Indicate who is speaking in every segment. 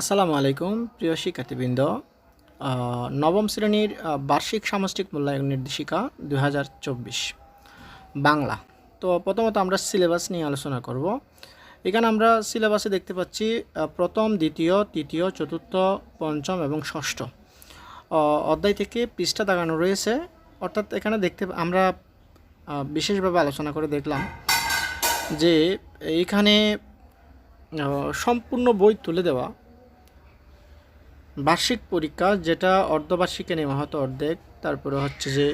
Speaker 1: আসসালামু আলাইকুম, প্রিয় শিক্ষার্থীবৃন্দ। নবম শ্রেণির বার্ষিক সামষ্টিক মূল্যায়ন নির্দেশিকা দু হাজার চব্বিশ, বাংলা। তো প্রথমত আমরা সিলেবাস নিয়ে আলোচনা করব। এখানে আমরা সিলেবাসে দেখতে পাচ্ছি প্রথম, দ্বিতীয়, তৃতীয়, চতুর্থ, পঞ্চম এবং ষষ্ঠ। অধ্যায় থেকে পৃষ্ঠা দাগানো রয়েছে। অর্থাৎ এখানে দেখতে, আমরা বিশেষভাবে আলোচনা করে দেখলাম যে এইখানে সম্পূর্ণ বই তুলে দেওয়া বার্ষিক পরীক্ষা যেটা অর্ধবার্ষিকে নেওয়া হতো অর্ধেক তারপরে হচ্ছে যে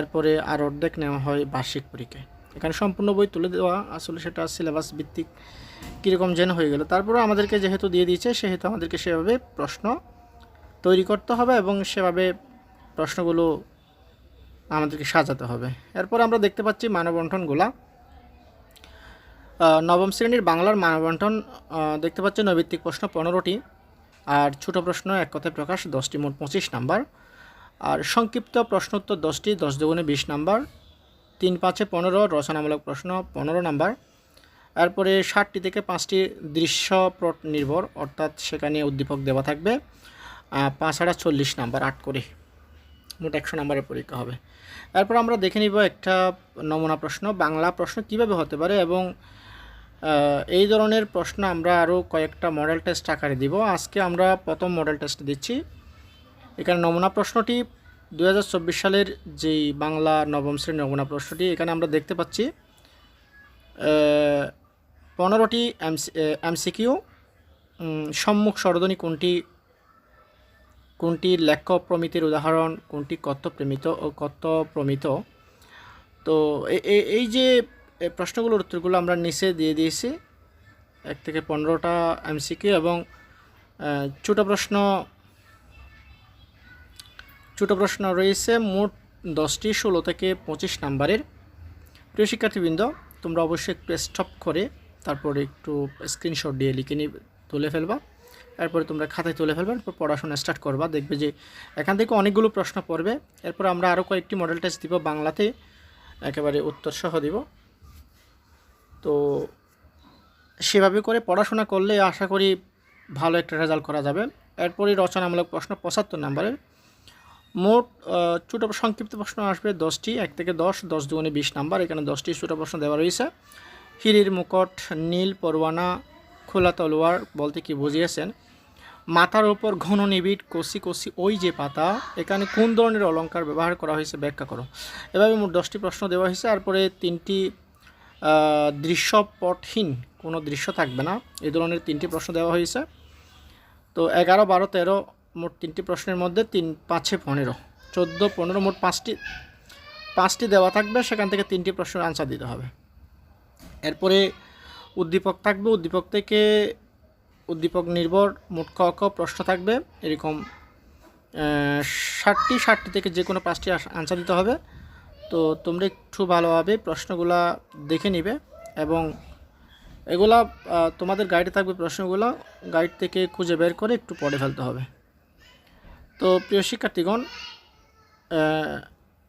Speaker 1: এরপরে আর অর্ধেক নেওয়া হয় বার্ষিক পরীক্ষায়। এখানে সম্পূর্ণ বই তুলে দেওয়া আসলে সেটা সিলেবাস ভিত্তিক কীরকম যেন হয়ে গেল। তারপরে আমাদেরকে যেহেতু দিয়ে দিয়েছে সেহেতু আমাদেরকে সেভাবে প্রশ্ন তৈরি করতে হবে এবং সেভাবে প্রশ্নগুলো আমাদেরকে সাজাতে হবে। এরপর আমরা দেখতে পাচ্ছি মানবন্ঠনগুলা আহ, নবম শ্রেণির বাংলার মানবন্ঠন আহ, দেখতে পাচ্ছি নৈভিত্তিক প্রশ্ন পনেরোটি। আর ছোট প্রশ্ন, এক কথায় প্রকাশ, দশটি মোট পঁচিশ নাম্বার। আর সংক্ষিপ্ত প্রশ্নোত্তর দশটি, দশ দুগুণে বিশ নাম্বার। তিন পাঁচে পনেরো, রচনামূলক প্রশ্ন পনেরো নাম্বার। এরপরে ষাটটি থেকে পাঁচটি দৃশ্যপ্রট নির্ভর, অর্থাৎ সেখানে উদ্দীপক দেওয়া থাকবে। পাঁচ হাজার চল্লিশ নাম্বার, আট করে। মোট একশো নাম্বারের পরীক্ষা হবে। এরপর আমরা দেখে নিব একটা নমুনা প্রশ্ন, বাংলা প্রশ্ন কীভাবে হতে পারে এবং এই ধরনের প্রশ্ন আমরা আরও কয়েকটা মডেল টেস্ট আকারে দিব। আজকে আমরা প্রথম মডেল টেস্ট দিচ্ছি। এখানে নমুনা প্রশ্নটি দু হাজার চব্বিশ সালের যেই বাংলা নবম শ্রেণির নমুনা প্রশ্নটি, এখানে আমরা দেখতে পাচ্ছি পনেরোটি এমসি এমসিকিউ সম্মুখ সরদনী কোনটি কোনটি লেখ্য প্রমিতির উদাহরণ, কোনটি কত্ত প্রেমিত ও কত্ত প্রমিত তো এই যে এ প্রশ্নগুলোর উত্তরগুলো আমরা নিচে দিয়ে দিয়েছি। এক থেকে পনেরোটা এমসিকিউ এবং ছোট প্রশ্ন ছোট প্রশ্ন রয়েছে মোট দশটি ষোলো থেকে পঁচিশ নাম্বারের। প্রিয় শিক্ষার্থীবৃন্দ, তোমরা অবশ্যই একটু স্টপ করে, তারপরে একটু স্ক্রিনশট দিয়ে লিখে নিয়ে তুলে ফেলবা। এরপরে তোমরা খাতায় তুলে ফেলবে এরপর পড়াশোনা স্টার্ট করবা। দেখবে যে এখান থেকে অনেকগুলো প্রশ্ন পড়বে। এরপর আমরা আরও কয়েকটি মডেল টেস্ট দিব, বাংলাতে একেবারে উত্তরসহ দিব। তো সেভাবে করে পড়াশোনা করলে আশা করি ভালো একটা রেজাল্ট করা যাবে। এরপরই রচনামূলক প্রশ্ন, পঁচাত্তর নাম্বারের। মোট ছোটো সংক্ষিপ্ত প্রশ্ন আসবে দশটি, এক থেকে দশ দশ দুগুণে বিশ নাম্বার। এখানে দশটি ছোটো প্রশ্ন দেওয়া রয়েছে। হিরির মুকট, নীল পরোয়ানা, খোলা তলোয়ার বলতে কি বুঝিয়েছেন? মাথার ওপর ঘন নিবিড়, কষি কষি ওই যে পাতা, এখানে কোন ধরনের অলঙ্কার ব্যবহার করা হয়েছে ব্যাখ্যা করো। এভাবে মোট দশটি প্রশ্ন দেওয়া হয়েছে। তারপরে তিনটি দৃশ্যপটহীন কোনো দৃশ্য থাকবে না। এই ধরনের তিনটি প্রশ্ন দেওয়া হয়েছে। তো এগারো, বারো, তেরো, মোট তিনটি প্রশ্নের মধ্যে তিন, পাঁচে পনেরো, চোদ্দ, পনেরো, মোট পাঁচটি। পাঁচটি দেওয়া থাকবে, সেখান থেকে তিনটি প্রশ্নের আনসার দিতে হবে। এরপরে উদ্দীপক থাকবে। উদ্দীপক থেকে উদ্দীপক নির্ভর মোট ক ক প্রশ্ন থাকবে। এরকম ষাটটি ষাটটি থেকে যে কোনো পাঁচটি আনসার দিতে হবে। তো তোমরা একটু ভালোভাবে প্রশ্নগুলা দেখে নিবে এবং এগুলা তোমাদের গাইডে থাকবে প্রশ্নগুলো গাইড থেকে খুঁজে বের করে একটু পড়ে ফেলতে হবে। তো প্রিয় শিক্ষার্থীগণ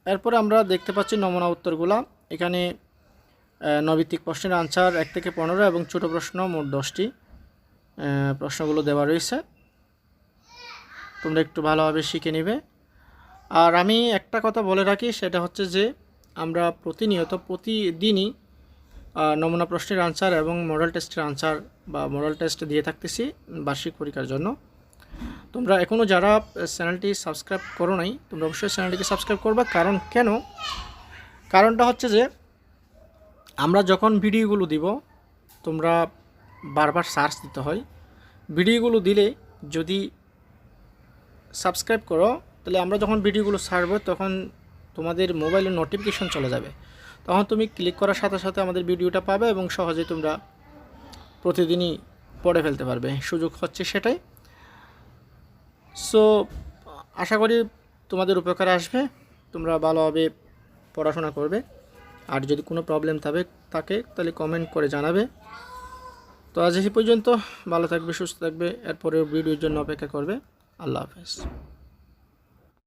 Speaker 1: এরপরে আমরা দেখতে পাচ্ছি নমুনা উত্তরগুলা। এখানে নৈবিত্তিক প্রশ্নের আনসার এক থেকে পনেরো এবং ছোট প্রশ্ন মোট দশটি প্রশ্নগুলো দেওয়া রয়েছে। তোমরা একটু ভালোভাবে শিখে নিবে। আর আমি একটা কথা বলে রাখি, সেটা হচ্ছে যে আমরা প্রতিনিয়ত প্রতিদিনই নমুনা প্রশ্নের আনসার এবং মডেল টেস্টের আনসার বা মডেল টেস্ট দিয়ে থাকতেছি বার্ষিক পরীক্ষার জন্য। তোমরা এখনও যারা চ্যানেলটি সাবস্ক্রাইব করো নাই, তোমরা অবশ্যই চ্যানেলটিকে সাবস্ক্রাইব করবে। কারণ কেন? কারণটা হচ্ছে যে, আমরা যখন ভিডিওগুলো দিব, তোমরা বারবার সার্চ দিতে হয়। ভিডিওগুলো দিলে যদি সাবস্ক্রাইব করো তাহলে আমরা যখন ভিডিওগুলো ছাড়বো, তখন তোমাদের মোবাইলে নোটিফিকেশন চলে যাবে। তখন তুমি ক্লিক করার সাথে সাথে আমাদের ভিডিওটা পাবে এবং সহজে তোমরা প্রতিদিনই পড়ে ফেলতে পারবে। সুযোগ হচ্ছে সেটাই। সো আশা করি তোমাদের উপকার আসবে। তোমরা ভালোভাবে পড়াশোনা করবে। আর যদি কোনো প্রবলেম থাকে থাকে, তাহলে কমেন্ট করে জানাবে। তো আজ এই পর্যন্ত। ভালো থাকবে, সুস্থ থাকবে। এরপরেও ভিডিওর জন্য অপেক্ষা করবে। আল্লাহ হাফেজ।